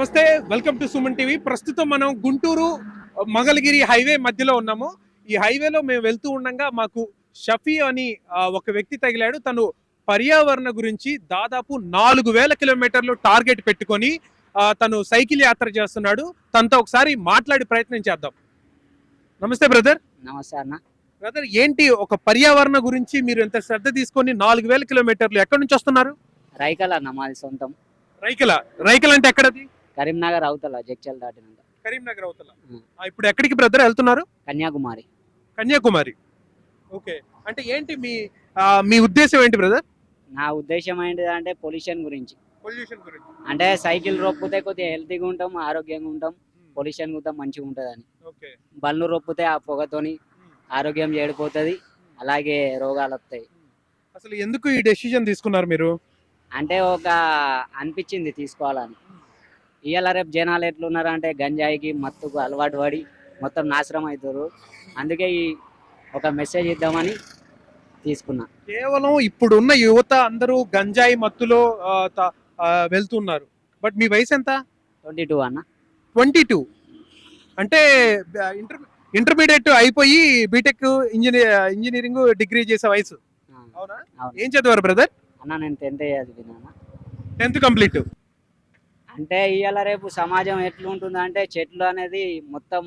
Welcome to Suman TV. ప్రస్తుతం మనం Guntur Mangalagiri highway మధ్యలో ఉన్నాము. ఈ హైవేలో మేము వెళ్తూ ఉండగా మాకు షఫీ అని ఒక వ్యక్తి తగిలాడు. తను పర్యావరణ గురించి దాదాపు నాలుగు వేల కిలోమీటర్లు టార్గెట్ పెట్టుకొని తను సైకిల్ యాత్ర చేస్తున్నాడు. తనతో ఒకసారి మాట్లాడి ప్రయత్నం చేద్దాం. నమస్తే బ్రదర్. నమస్తే అన్న. బ్రదర్ ఏంటి ఒక పర్యావరణ గురించి మీరు ఎంత శ్రద్ధ తీసుకొని నాలుగు వేల కిలోమీటర్లు ఎక్కడి నుంచి వస్తున్నారు? రైకల్ అన్న మాది సొంతం. రైకల. రైకల్ అంటే ఎక్కడది? కరీంనగర్ అవతల జడ్చల్ దాటినంత కరీంనగర్ అవతల. ఇప్పుడు ఎక్కడికి బ్రదర్ వెళ్తున్నారు? కన్యాకుమారి. కన్యాకుమారి. ఓకే. అంటే ఏంటి మీ మీ ఉద్దేశం ఏంటి బ్రదర్? నా ఉద్దేశం ఏంటిది అంటే పొల్యూషన్ గురించి. పొల్యూషన్ గురించి. అంటే సైకిల్ రొప్పితే కొద్దిగా హెల్తీగా ఉంటాం ఆరోగ్యంగా ఉంటాం పొల్యూషన్ కూడా మంచిగా ఉంటుందని. బళ్ళు రొప్పితే ఆ పొగతోని ఆరోగ్యం చెడిపోతుంది అలాగే రోగాలు వస్తాయి. అసలు ఎందుకు ఈ డెసిజన్ తీసుకున్నారు మీరు? అంటే ఒక అనిపించింది తీసుకోవాలని. ఇవాళ రేపు జనాలు ఎట్లున్నారు అంటే గంజాయికి మత్తుకు అలవాటు పడి మొత్తం నాశనం అవుతారు అందుకే ఈ ఒక మెసేజ్ ఇద్దామని తీసుకున్నా. కేవలం ఇప్పుడున్న యువత అందరూ గంజాయి మత్తులో వెళ్తున్నారు. బట్ మీ వయసు ఎంత? ట్వంటీ టూ అన్న. Twenty two. అంటే ఇంటర్ ఇంటర్మీడియట్ అయిపోయి బీటెక్ ఇంజనీర్ ఇంజనీరింగ్ డిగ్రీ చేసే వయసు. అవునా. ఏం చదివారు బ్రదర్? అన్న నేను టెన్త్ చదివినా. Tenth complete. అంటే ఇవాళ రేపు సమాజం ఎట్లుంటుంది అంటే చెట్లు అనేది మొత్తం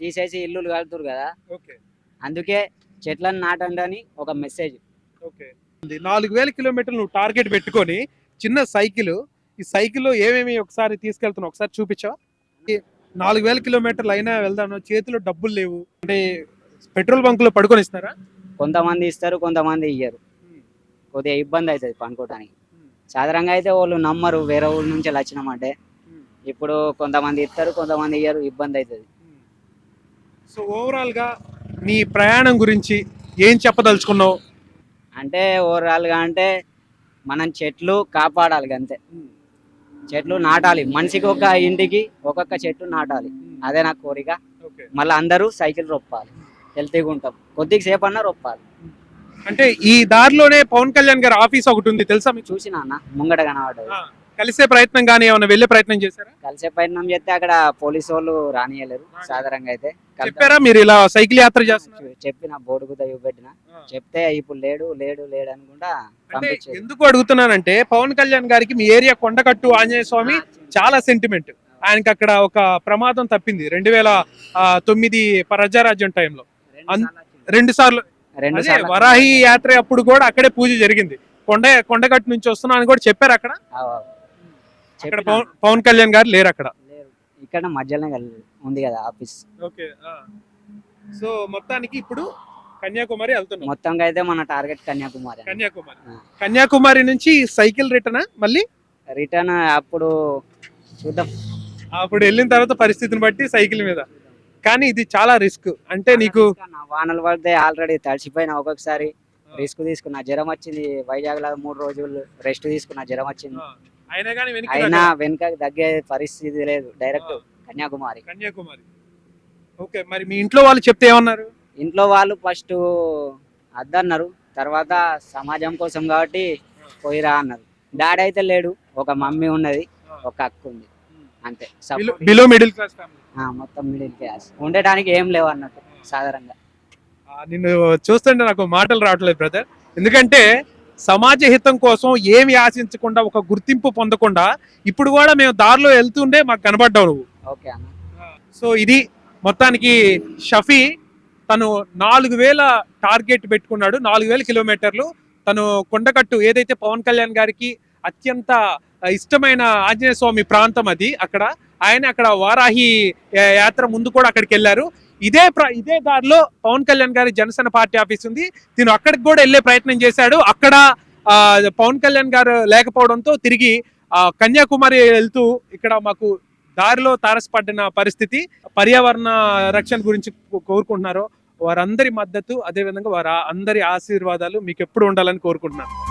తీసేసి ఇల్లులు కలుతురు కదా. ఓకే. అందుకే చెట్లను నాటండి అని ఒక మెసేజ్ ఓకే. నాలుగు వేల కిలోమీటర్లు నువ్వు టార్గెట్ పెట్టుకొని చిన్న సైకిల్ ఈ సైకిల్లో ఏమేమి ఒకసారి తీసుకెళ్తున్నావు? ఒకసారి చూపించావా? ఈ నాలుగు వేల కిలోమీటర్లు అయినా వెళ్దాను చేతిలో డబ్బులు లేవు. అంటే పెట్రోల్ బంకులో పడుకొని ఇస్తారా? కొంతమంది ఇస్తారు కొంతమంది ఇయ్యరు. కొద్దిగా ఇబ్బంది అవుతుంది పనుకోవడానికి సాధారణంగా అయితే వాళ్ళు నమ్మరు వేరే ఊళ్ళ నుంచి వచ్చినామంటే. ఇప్పుడు కొంతమంది ఇస్తారు కొంతమంది ఇయ్యరు ఇబ్బంది అవుతుంది సో ఓవరాల్గా నీ ప్రయాణం గురించి ఏం చెప్పదలుచుకున్నావు? అంటే ఓవరాల్గా అంటే మనం చెట్లు కాపాడాలి అంతే. చెట్లు నాటాలి. మనిషికి ఒక ఇంటికి ఒక్కొక్క చెట్టు నాటాలి. అదే నా కోరిక. మళ్ళీ అందరూ సైకిల్ రొప్పాలి. హెల్తీగా ఉంటాం. కొద్దిగా సేపు అన్నా రొప్పాలి. అంటే ఈ దారిలోనే పవన్ కళ్యాణ్ గారి ఆఫీస్ ఒకటి ఉంది తెలుసా మీకు? చూసిన అన్న ముంగట కనబడ్డది. కలిసే ప్రయత్నం కానీ ఏమైనా వెళ్ళే ప్రయత్నం చేశారా? కలిసే ప్రయత్నం చేస్తే అక్కడ పోలీసు వాళ్ళు రానియలేరు సాధారణంగా అయితే. చెప్పారా మీరు ఇలా సైకిల్ యాత్ర చేస్తున్నారు? చెప్పిన బోర్డు కూడా చూపెట్టిన. చెప్తే ఇప్పుడు లేడు లేడు లేడు అనుకుంటా ఎందుకు అడుగుతున్నానంటే పవన్ కళ్యాణ్ గారికి మీ ఏరియా కొండకట్టు ఆంజనేయ స్వామి చాలా సెంటిమెంట్ ఆయనకి అక్కడ ఒక ప్రమాదం తప్పింది. రెండు వేల తొమ్మిది ప్రజారాజ్యం టైంలో. రెండు సార్లు రెండు అదే సార్లు వరాహి యాత్ర అప్పుడు కూడా అక్కడే పూజ జరిగింది. కొండ కొండగట్టు నుంచి వస్తున్నా అని కూడా చెప్పారు అక్కడ? ఆ, ఆ. అక్కడ చెప్పిన. పవన్ పవన్ కళ్యాణ్ గారు లేరు అక్కడ? లేరు. ఇక్కడ మధ్యలోనే కలి- ఉంది కదా ఆఫీస్. ఓకే సో మొత్తానికి ఇప్పుడు కన్యాకుమారి వెళ్తున్నాం. మొత్తంగా అయితే మన టార్గెట్ కన్యాకుమారి కన్యాకుమారి. ఆ. కన్యాకుమారి నుంచి సైకిల్ రిటర్న్ మళ్ళీ? రిటర్న్ అప్పుడు చూద్దాం. అప్పుడు వెళ్ళిన తర్వాత పరిస్థితిని బట్టి సైకిల్ మీద. కానీ ఇది చాలా రిస్క్. అంటే నీకు వానలు పడితే ఆల్రెడీ తడిసిపోయిన ఒక్కొక్కసారి రిస్క్ తీసుకున్నా. జ్వరం వచ్చింది. వైజాగ్లో మూడు రోజులు రెస్ట్ తీసుకున్నా జ్వరం వచ్చింది. అయినా. వెనుక తగ్గే. పరిస్థితి లేదు. డైరెక్ట్. కన్యాకుమారి. కన్యాకుమారి. ఓకే. మరి మీ ఇంట్లో వాళ్ళు చెప్తే ఏమన్నారు? ఇంట్లో వాళ్ళు ఫస్ట్ అద్దన్నారు. తర్వాత సమాజం కోసం కాబట్టి పోయిరా అన్నారు. డాడీ అయితే లేడు. ఒక మమ్మీ ఉన్నది. ఒక అక్క ఉంది అంతే. బిలో మిడిల్ క్లాస్ ఫ్యామిలీ మొత్తం మిడిల్ క్లాస్ ఉండటానికి ఏం లేవు అన్నట్టు సాధారణంగా. నిన్ను చూస్తుంటే నాకు మాటలు రావట్లేదు బ్రదర్ ఎందుకంటే సమాజ హితం కోసం ఏమి ఆశించకుండా ఒక గుర్తింపు పొందకుండా ఇప్పుడు కూడా మేము దారిలో వెళ్తుండే మాకు కనబడ్డావు నువ్వు. ఓకే అన్న. సో ఇది మొత్తానికి షఫీ తను నాలుగు వేల టార్గెట్ పెట్టుకున్నాడు నాలుగు వేల కిలోమీటర్లు. తను కొండకట్టు ఏదైతే పవన్ కళ్యాణ్ గారికి అత్యంత ఇష్టమైన ఆంజనేయ స్వామి ప్రాంతం అది. అక్కడ ఆయన అక్కడ వారాహి యాత్ర ముందు కూడా అక్కడికి వెళ్ళారు. ఇదే ప్ర- ఇదే దారిలో పవన్ కళ్యాణ్ గారి జనసేన పార్టీ ఆఫీస్ ఉంది. తిను అక్కడికి కూడా వెళ్ళే ప్రయత్నం చేశాడు. అక్కడ ఆ, పవన్ కళ్యాణ్ గారు లేకపోవడంతో తిరిగి కన్యాకుమారి వెళ్తూ ఇక్కడ మాకు దారిలో తారసపడిన పరిస్థితి. పర్యావరణ రక్షణ గురించి కోరుకుంటున్నారు వారందరి మద్దతు. అదేవిధంగా వారు అందరి ఆశీర్వాదాలు మీకు ఎప్పుడు ఉండాలని కోరుకుంటున్నాను.